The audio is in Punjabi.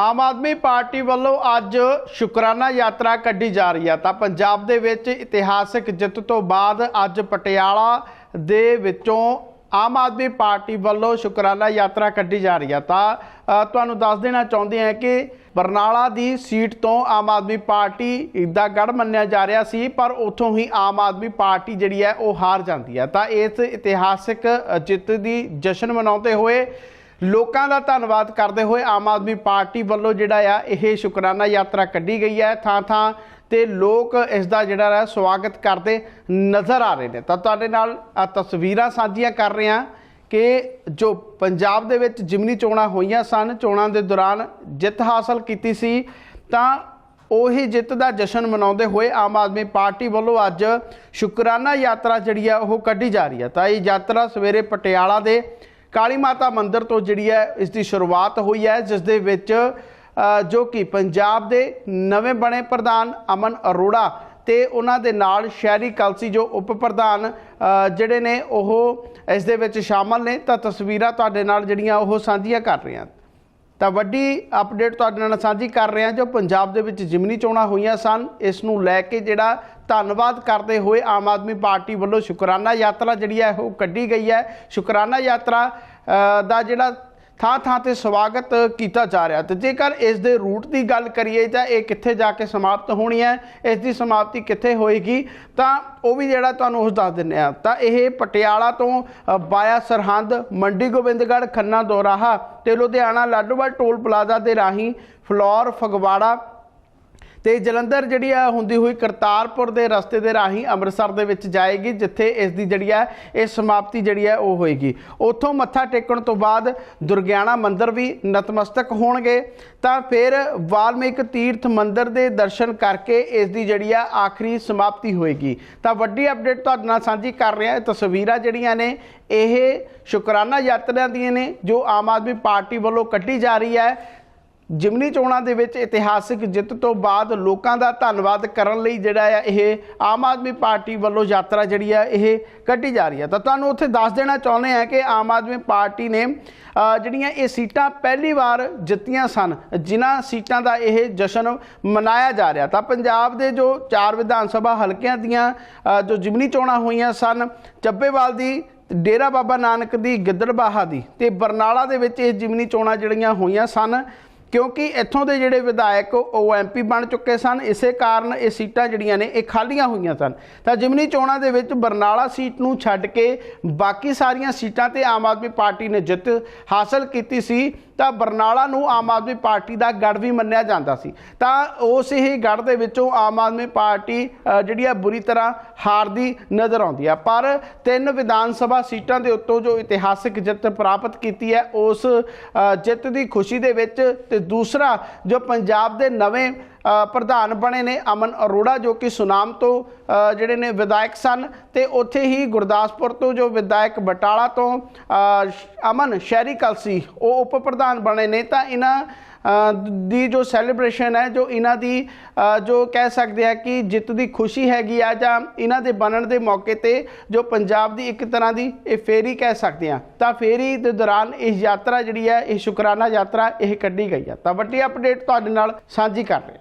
ਆਮ ਆਦਮੀ ਪਾਰਟੀ ਵੱਲੋਂ ਅੱਜ ਸ਼ੁਕਰਾਨਾ ਯਾਤਰਾ ਕੱਢੀ ਜਾ ਰਹੀ ਹੈ ਤਾਂ ਪੰਜਾਬ ਦੇ ਵਿੱਚ ਇਤਿਹਾਸਕ ਜਿੱਤ ਤੋਂ ਬਾਅਦ ਅੱਜ ਪਟਿਆਲਾ ਦੇ ਵਿੱਚੋਂ ਆਮ ਆਦਮੀ ਪਾਰਟੀ ਵੱਲੋਂ ਸ਼ੁਕਰਾਨਾ ਯਾਤਰਾ ਕੱਢੀ ਜਾ ਰਹੀ ਹੈ ਤਾਂ ਤੁਹਾਨੂੰ ਦੱਸ ਦੇਣਾ ਚਾਹੁੰਦੇ ਹਾਂ ਕਿ ਬਰਨਾਲਾ ਦੀ ਸੀਟ ਤੋਂ ਆਮ ਆਦਮੀ ਪਾਰਟੀ ਦਾ ਗੜ ਮੰਨਿਆ ਜਾ ਰਿਹਾ ਸੀ, ਪਰ ਉੱਥੋਂ ਹੀ ਆਮ ਆਦਮੀ ਪਾਰਟੀ ਜਿਹੜੀ ਹੈ ਉਹ ਹਾਰ ਜਾਂਦੀ ਹੈ। ਤਾਂ ਇਸ ਇਤਿਹਾਸਕ ਜਿੱਤ ਦੀ ਜਸ਼ਨ ਮਨਾਉਂਦੇ ਹੋਏ ਲੋਕਾਂ ਦਾ ਧੰਨਵਾਦ ਕਰਦੇ ਹੋਏ ਆਮ ਆਦਮੀ ਪਾਰਟੀ ਵੱਲੋਂ ਜਿਹੜਾ ਆ, ਇਹ ਸ਼ੁਕਰਾਨਾ ਯਾਤਰਾ ਕੱਢੀ ਗਈ ਹੈ। ਥਾਂ ਥਾਂ ਤੇ ਲੋਕ ਇਸ ਦਾ ਜਿਹੜਾ ਹੈ ਸਵਾਗਤ ਕਰਦੇ ਨਜ਼ਰ ਆ ਰਹੇ ਨੇ। ਤਾਂ ਤੁਹਾਡੇ ਨਾਲ ਤਸਵੀਰਾਂ ਸਾਂਝੀਆਂ ਕਰ ਰਹੇ ਹਾਂ ਕਿ ਜੋ ਪੰਜਾਬ ਦੇ ਵਿੱਚ ਜਿਮਨੀ ਚੋਣਾਂ ਹੋਈਆਂ ਸਨ, ਚੋਣਾਂ ਦੇ ਦੌਰਾਨ ਜਿੱਤ ਹਾਸਲ ਕੀਤੀ ਸੀ, ਤਾਂ ਉਹੀ ਜਿੱਤ ਦਾ ਜਸ਼ਨ ਮਨਾਉਂਦੇ ਹੋਏ ਆਮ ਆਦਮੀ ਪਾਰਟੀ ਵੱਲੋਂ ਅੱਜ ਸ਼ੁਕਰਾਨਾ ਯਾਤਰਾ ਜਿਹੜੀ ਆ, ਉਹ ਕੱਢੀ ਜਾ ਰਹੀ ਹੈ। ਤਾਂ ਇਹ ਯਾਤਰਾ ਸਵੇਰੇ ਪਟਿਆਲਾ ਦੇ ਕਾਲੀ ਮਾਤਾ ਮੰਦਿਰ ਤੋਂ ਜਿਹੜੀ ਹੈ, ਇਸ ਦੀ ਸ਼ੁਰੂਆਤ ਹੋਈ ਹੈ, ਜਿਸ ਦੇ ਵਿੱਚ ਜੋ ਕਿ ਪੰਜਾਬ ਦੇ ਨਵੇਂ ਬਣੇ ਪ੍ਰਧਾਨ ਅਮਨ ਅਰੋੜਾ ਤੇ ਉਹਨਾਂ ਦੇ ਨਾਲ ਸ਼ਹਿਰੀ ਕਲਸੀ ਜੋ ਉਪ ਪ੍ਰਧਾਨ ਜਿਹੜੇ ਨੇ ਉਹ ਇਸ ਦੇ ਵਿੱਚ ਸ਼ਾਮਲ ਨੇ। ਤਾਂ ਤਸਵੀਰਾਂ ਤੁਹਾਡੇ ਨਾਲ ਜਿਹੜੀਆਂ ਉਹ ਸਾਂਝੀਆਂ ਕਰ ਰਹੇ ਹਾਂ। ਤਾਂ ਵੱਡੀ ਅਪਡੇਟ ਤੁਹਾਡੇ ਨਾਲ ਸਾਂਝੀ ਕਰ ਰਹੇ ਹਾਂ ਜੋ ਪੰਜਾਬ ਦੇ ਵਿੱਚ ਜਿਮਨੀ ਚੋਣਾਂ ਹੋਈਆਂ ਸਨ, ਇਸ ਨੂੰ ਲੈ ਕੇ ਜਿਹੜਾ ਧੰਨਵਾਦ ਕਰਦੇ ਹੋਏ ਆਮ ਆਦਮੀ ਪਾਰਟੀ ਵੱਲੋਂ ਸ਼ੁਕਰਾਨਾ ਯਾਤਰਾ ਜਿਹੜੀ ਹੈ ਉਹ ਕੱਢੀ ਗਈ ਹੈ। ਸ਼ੁਕਰਾਨਾ ਯਾਤਰਾ ਦਾ ਜਿਹੜਾ ਥਾਂ ਥਾਂ ਤੇ ਸਵਾਗਤ ਕੀਤਾ ਜਾ ਰਿਹਾ ਤੇ ਜੇਕਰ ਇਸ ਦੇ ਰੂਟ ਦੀ ਗੱਲ ਕਰੀਏ ਤਾਂ ਇਹ ਕਿੱਥੇ ਜਾ ਕੇ ਸਮਾਪਤ ਹੋਣੀ ਹੈ, ਇਸ ਦੀ ਸਮਾਪਤੀ ਕਿੱਥੇ ਹੋਏਗੀ, ਤਾਂ ਉਹ ਵੀ ਜਿਹੜਾ ਤੁਹਾਨੂੰ ਉਸ ਦੱਸ ਦਿੰਨੇ ਆ ਤਾਂ ਇਹ ਪਟਿਆਲਾ ਤੋਂ ਬਾਇਆ ਸਰਹੰਦ, ਮੰਡੀ ਗੋਬਿੰਦਗੜ੍ਹ ਖੰਨਾ ਦੋਰਾਹਾ ਤੇ ਲੁਧਿਆਣਾ, ਲਾਡੋਵਾਲ ਟੋਲ ਪਲਾਜ਼ਾ ਦੇ ਰਾਹੀਂ ਫਲੋਰ, ਫਗਵਾੜਾ ਤੇ ਜਲੰਧਰ ਜਿਹੜੀ ਆ ਹੁੰਦੀ ਹੋਈ ਕਰਤਾਰਪੁਰ ਦੇ ਰਸਤੇ ਦੇ ਰਾਹੀਂ ਅੰਮ੍ਰਿਤਸਰ ਦੇ ਵਿੱਚ ਜਾਏਗੀ, ਜਿੱਥੇ ਇਸ ਦੀ ਜਿਹੜੀ ਆ, ਇਹ ਸਮਾਪਤੀ ਜਿਹੜੀ ਆ, ਉਹ ਹੋਏਗੀ। ਉੱਥੋਂ ਮੱਥਾ ਟੇਕਣ ਤੋਂ ਬਾਅਦ ਦੁਰਗਿਆਣਾ ਮੰਦਿਰ ਵੀ ਨਤਮਸਤਕ ਹੋਣਗੇ। ਤਾਂ ਫਿਰ ਵਾਲਮੀਕ ਤੀਰਥ ਮੰਦਿਰ ਦੇ ਦਰਸ਼ਨ ਕਰਕੇ ਇਸ ਦੀ ਜਿਹੜੀ ਆ, ਆਖਰੀ ਸਮਾਪਤੀ ਹੋਏਗੀ। ਤਾਂ ਵੱਡੀ ਅਪਡੇਟ ਤੁਹਾਡੇ ਨਾਲ ਸਾਂਝੀ ਕਰ ਰਿਹਾ ਹਾਂ ਤਸਵੀਰਾਂ ਜਿਹੜੀਆਂ ਨੇ, ਇਹ ਸ਼ੁਕਰਾਨਾ ਯਾਤਰਾ ਦੀਆਂ ਨੇ, ਜੋ ਆਮ ਆਦਮੀ ਪਾਰਟੀ ਵੱਲੋਂ ਕੱਢੀ ਜਾ ਰਹੀ ਹੈ। ਜਿਮਨੀ ਚੋਣਾਂ ਦੇ ਵਿੱਚ ਇਤਿਹਾਸਿਕ ਜਿੱਤ ਤੋਂ ਬਾਅਦ ਲੋਕਾਂ ਦਾ ਧੰਨਵਾਦ ਕਰਨ ਲਈ ਜਿਹੜਾ ਆ ਇਹ ਆਮ ਆਦਮੀ ਪਾਰਟੀ ਵੱਲੋਂ ਯਾਤਰਾ ਜਿਹੜੀ ਆ ਇਹ ਕੱਢੀ ਜਾ ਰਹੀ ਹੈ ਤਾਂ ਤੁਹਾਨੂੰ ਉੱਥੇ ਦੱਸ ਦੇਣਾ ਚਾਹੁੰਦੇ ਆ ਕਿ ਆਮ ਆਦਮੀ ਪਾਰਟੀ ਨੇ ਜਿਹੜੀਆਂ ਇਹ ਸੀਟਾਂ ਪਹਿਲੀ ਵਾਰ ਜਿੱਤੀਆਂ ਸਨ, ਜਿਨ੍ਹਾਂ ਸੀਟਾਂ ਦਾ ਇਹ ਜਸ਼ਨ ਮਨਾਇਆ ਜਾ ਰਿਹਾ। ਤਾਂ ਪੰਜਾਬ ਦੇ ਜੋ ਚਾਰ ਵਿਧਾਨ ਸਭਾ ਹਲਕਿਆਂ ਦੀਆਂ ਜੋ ਜਿਮਨੀ ਚੋਣਾਂ ਹੋਈਆਂ ਸਨ, ਚੱਬੇਵਾਲ ਦੀ, ਡੇਰਾ ਬਾਬਾ ਨਾਨਕ ਦੀ, ਗਿੱਦੜਬਾਹਾ ਦੀ ਤੇ ਬਰਨਾਲਾ ਦੇ ਵਿੱਚ ਇਹ ਜਿਮਨੀ ਚੋਣਾਂ ਜਿਹੜੀਆਂ ਹੋਈਆਂ ਸਨ ਕਿਉਂਕਿ ਇੱਥੋਂ ਦੇ ਜਿਹੜੇ ਵਿਧਾਇਕ ਉਹ ਐਮਪੀ ਬਣ ਚੁੱਕੇ ਸਨ। ਇਸੇ ਕਾਰਨ ਇਹ ਸੀਟਾਂ ਜਿਹੜੀਆਂ ਨੇ, ਇਹ ਖਾਲੀਆਂ ਹੋਈਆਂ ਸਨ। ਤਾਂ ਜਿਮਨੀ ਚੋਣਾਂ ਦੇ ਵਿੱਚ ਬਰਨਾਲਾ ਸੀਟ ਨੂੰ ਛੱਡ ਕੇ ਬਾਕੀ ਸਾਰੀਆਂ ਸੀਟਾਂ ਤੇ ਆਮ ਆਦਮੀ ਪਾਰਟੀ ਨੇ ਜਿੱਤ ਹਾਸਲ ਕੀਤੀ ਸੀ, ਤਾਂ ਬਰਨਾਲਾ ਨੂੰ ਆਮ ਆਦਮੀ ਪਾਰਟੀ ਦਾ ਗੜ ਵੀ ਮੰਨਿਆ ਜਾਂਦਾ ਸੀ। ਤਾਂ ਉਸ ਹੀ ਗੜ ਦੇ ਵਿੱਚੋਂ ਆਮ ਆਦਮੀ ਪਾਰਟੀ ਜਿਹੜੀ ਆ, ਬੁਰੀ ਤਰ੍ਹਾਂ ਹਾਰਦੀ ਨਜ਼ਰ ਆਉਂਦੀ ਆ। ਪਰ ਤਿੰਨ ਵਿਧਾਨ ਸਭਾ ਸੀਟਾਂ ਦੇ ਉੱਤੋਂ ਜੋ ਇਤਿਹਾਸਿਕ ਜਿੱਤ ਪ੍ਰਾਪਤ ਕੀਤੀ ਹੈ, ਉਸ ਜਿੱਤ ਦੀ ਖੁਸ਼ੀ ਦੇ ਵਿੱਚ ਤੇ ਦੂਸਰਾ ਜੋ ਪੰਜਾਬ ਦੇ ਨਵੇਂ ਪ੍ਰਧਾਨ ਬਣੇ ਨੇ ਅਮਨ ਅਰੋੜਾ, ਜੋ ਕਿ ਸੁਨਾਮ ਤੋਂ ਜਿਹੜੇ ਨੇ ਵਿਧਾਇਕ ਸਨ ਤੇ ਉੱਥੇ ਹੀ ਗੁਰਦਾਸਪੁਰ ਤੋਂ ਜੋ ਵਿਧਾਇਕ ਬਟਾਲਾ ਤੋਂ ਅਮਨ ਸ਼ਹਿਰੀ ਕਲਸੀ, ਉਹ ਉਪ ਪ੍ਰਧਾਨ ਬਣੇ ਨੇ ਤਾਂ ਇਹਨਾਂ ਦੀ ਜੋ ਸੈਲੀਬ੍ਰੇਸ਼ਨ ਹੈ, ਜੋ ਇਹਨਾਂ ਦੀ ਜੋ ਕਹਿ ਸਕਦੇ ਆ ਕਿ ਜਿੱਤ ਦੀ ਖੁਸ਼ੀ ਹੈਗੀ ਆ ਜਾਂ ਇਹਨਾਂ ਦੇ ਬਣਨ ਦੇ ਮੌਕੇ ਤੇ ਜੋ ਪੰਜਾਬ ਦੀ ਇੱਕ ਤਰ੍ਹਾਂ ਦੀ ਇਹ ਫੇਰੀ ਕਹਿ ਸਕਦੇ ਆ। ਤਾਂ ਫੇਰੀ ਦੇ ਦੌਰਾਨ ਇਹ ਯਾਤਰਾ ਜਿਹੜੀ ਹੈ, ਇਹ ਸ਼ੁਕਰਾਨਾ ਯਾਤਰਾ ਇਹ ਕੱਢੀ ਗਈ ਆ। ਤਾਂ ਵੱਡੀ ਅਪਡੇਟ ਤੁਹਾਡੇ ਨਾਲ ਸਾਂਝੀ ਕਰ ਰਹੇ